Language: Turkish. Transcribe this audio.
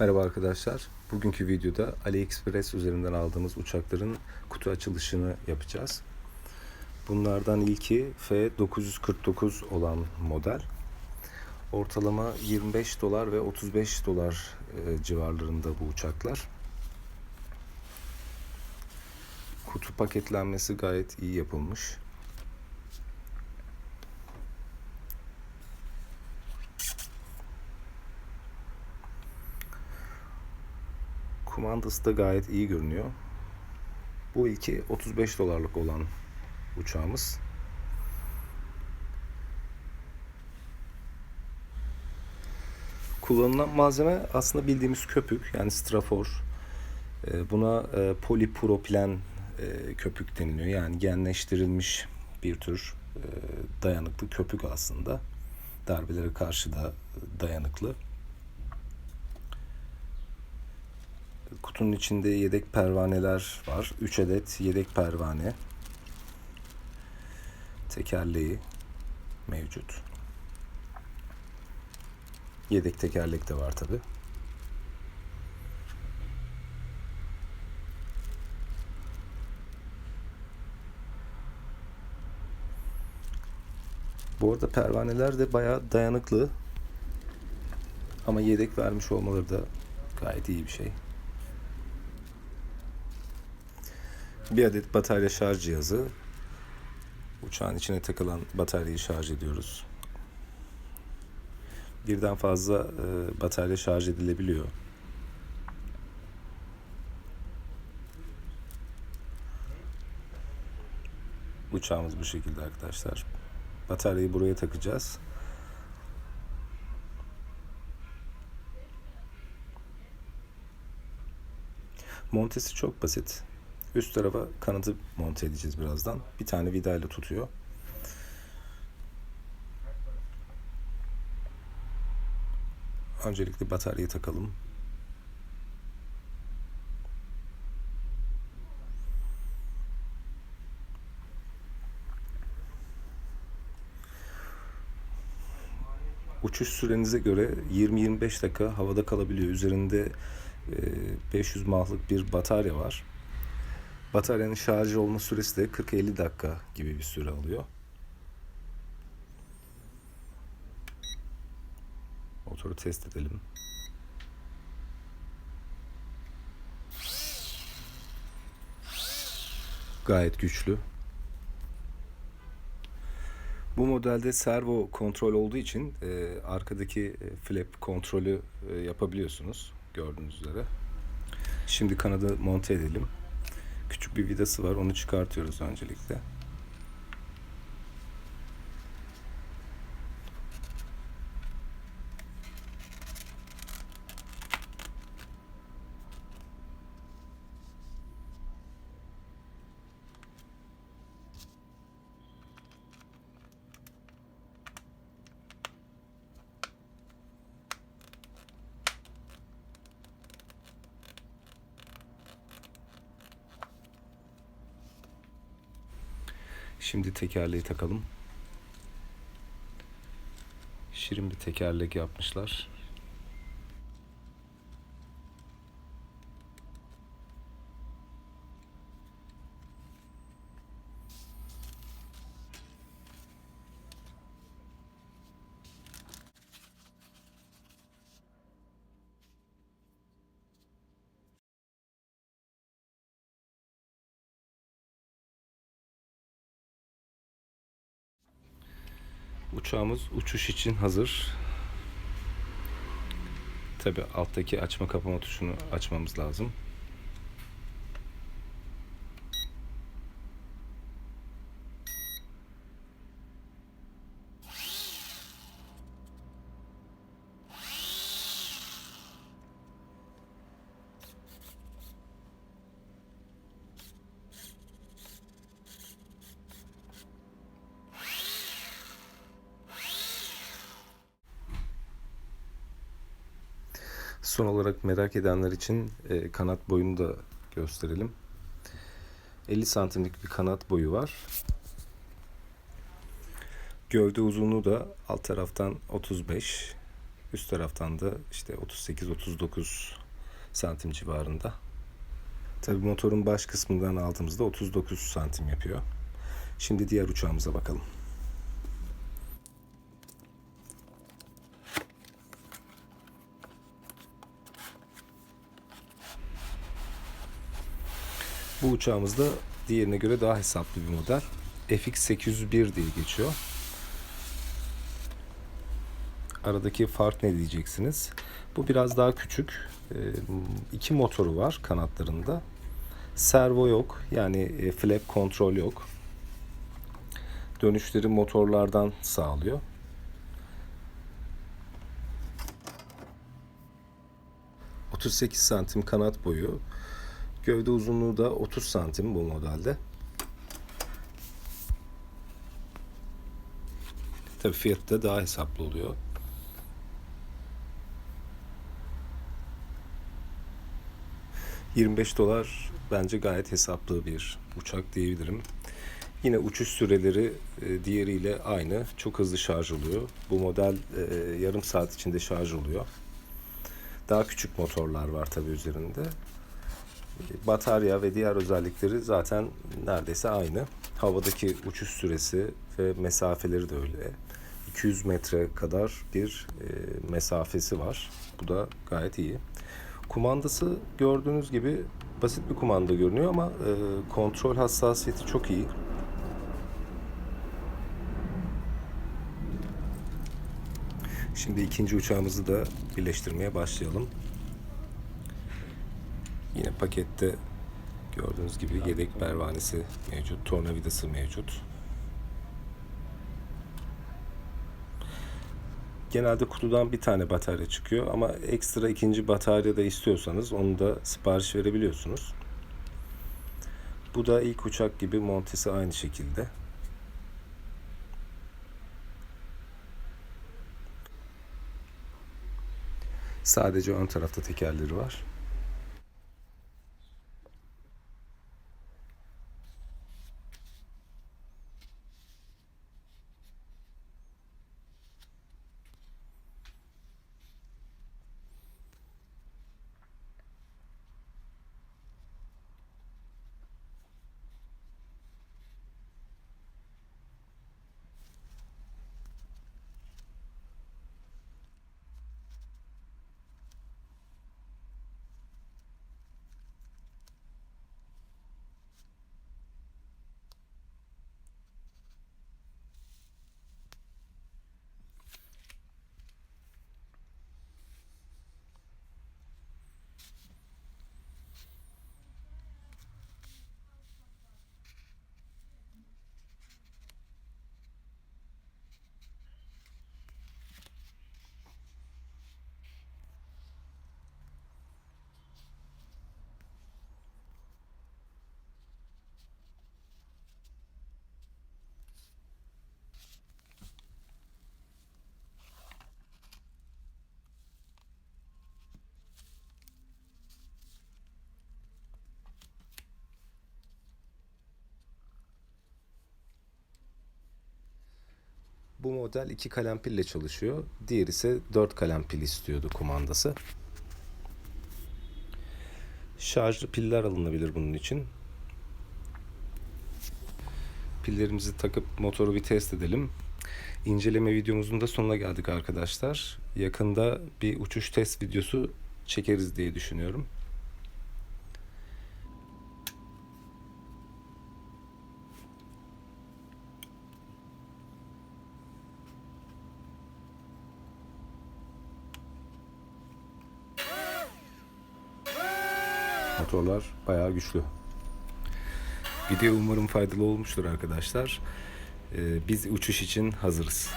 Merhaba arkadaşlar. Bugünkü videoda AliExpress üzerinden aldığımız uçakların kutu açılışını yapacağız. Bunlardan ilki F949 olan model. Ortalama 25 dolar ve 35 dolar e, civarlarında bu uçaklar. Kutu paketlenmesi gayet iyi yapılmış. Kumandası da gayet iyi görünüyor. Bu ilki 35 dolarlık olan uçağımız. Kullanılan malzeme aslında bildiğimiz köpük yani strafor. Ee, Buna e, polipropilen e, köpük deniliyor. Yani genleştirilmiş bir tür e, dayanıklı köpük aslında. Darbelere karşı da dayanıklı. Kutunun içinde yedek pervaneler var. 3 adet yedek pervane. Tekerleği mevcut. Yedek tekerlek de var tabi. Bu arada pervaneler de bayağı dayanıklı. Ama yedek vermiş olmaları da gayet iyi bir şey. Bir adet batarya şarj cihazı. Uçağın içine takılan bataryayı şarj ediyoruz. Birden fazla e, batarya şarj edilebiliyor. Uçağımız bu şekilde arkadaşlar. Bataryayı buraya takacağız. Montesi çok basit. Üst tarafa kanadı monte edeceğiz birazdan. Bir tane vidayla tutuyor. Öncelikle bataryayı takalım. Uçuş sürenize göre 20-25 dakika havada kalabiliyor. Üzerinde e, 500 mahlık bir batarya var. Bataryanın şarj olma süresi de 40-50 dakika gibi bir süre alıyor. Motoru test edelim. Gayet güçlü. Bu modelde servo kontrol olduğu için e, arkadaki e, flap kontrolü e, yapabiliyorsunuz gördüğünüz üzere. Şimdi kanadı monte edelim. Küçük bir vidası var. Onu çıkartıyoruz öncelikle. Şimdi tekerleği takalım. Şirin bir tekerlek yapmışlar. Uçağımız uçuş için hazır. Tabi alttaki açma kapama tuşunu açmamız lazım. Son olarak merak edenler için e, kanat boyunu da gösterelim. 50 santimlik bir kanat boyu var. Gövde uzunluğu da alt taraftan 35, Üst taraftan da işte 38-39 santim civarında. Tabii motorun baş kısmından aldığımızda 39 santim yapıyor. Şimdi diğer uçağımıza bakalım. Bu uçağımız da diğerine göre daha hesaplı bir model. FX801 diye geçiyor. Aradaki fark ne diyeceksiniz? Bu biraz daha küçük. Ee, iki motoru var kanatlarında. Servo yok. Yani e, flap kontrol yok. Dönüşleri motorlardan sağlıyor. ...38 santim kanat boyu... ...gövde uzunluğu da 30 santim bu modelde. Tabii fiyatı da daha hesaplı oluyor. ...25 dolar bence gayet hesaplı bir uçak diyebilirim. Yine uçuş süreleri e, diğeriyle aynı. Çok hızlı şarj oluyor. Bu model e, yarım saat içinde şarj oluyor. Daha küçük motorlar var tabi üzerinde. Batarya ve diğer özellikleri zaten neredeyse aynı. Havadaki uçuş süresi ve mesafeleri de öyle. 200 metre kadar bir e, mesafesi var. Bu da gayet iyi. Kumandası gördüğünüz gibi basit bir kumanda görünüyor ama e, kontrol hassasiyeti çok iyi. Şimdi ikinci uçağımızı da birleştirmeye başlayalım. Yine pakette gördüğünüz gibi yedek pervanesi mevcut, tornavidası mevcut. Genelde kutudan bir tane batarya çıkıyor ama ekstra ikinci batarya da istiyorsanız onu da sipariş verebiliyorsunuz. Bu da ilk uçak gibi montesi aynı şekilde. Sadece ön tarafta tekerleri var. Bu model iki kalem pille çalışıyor. Diğer ise dört kalem pil istiyordu kumandası. Şarjlı piller alınabilir bunun için. Pillerimizi takıp motoru bir test edelim. İnceleme videomuzun da sonuna geldik arkadaşlar. Yakında bir uçuş test videosu çekeriz diye düşünüyorum. Motorlar bayağı güçlü. Video umarım faydalı olmuştur arkadaşlar. Ee, biz uçuş için hazırız.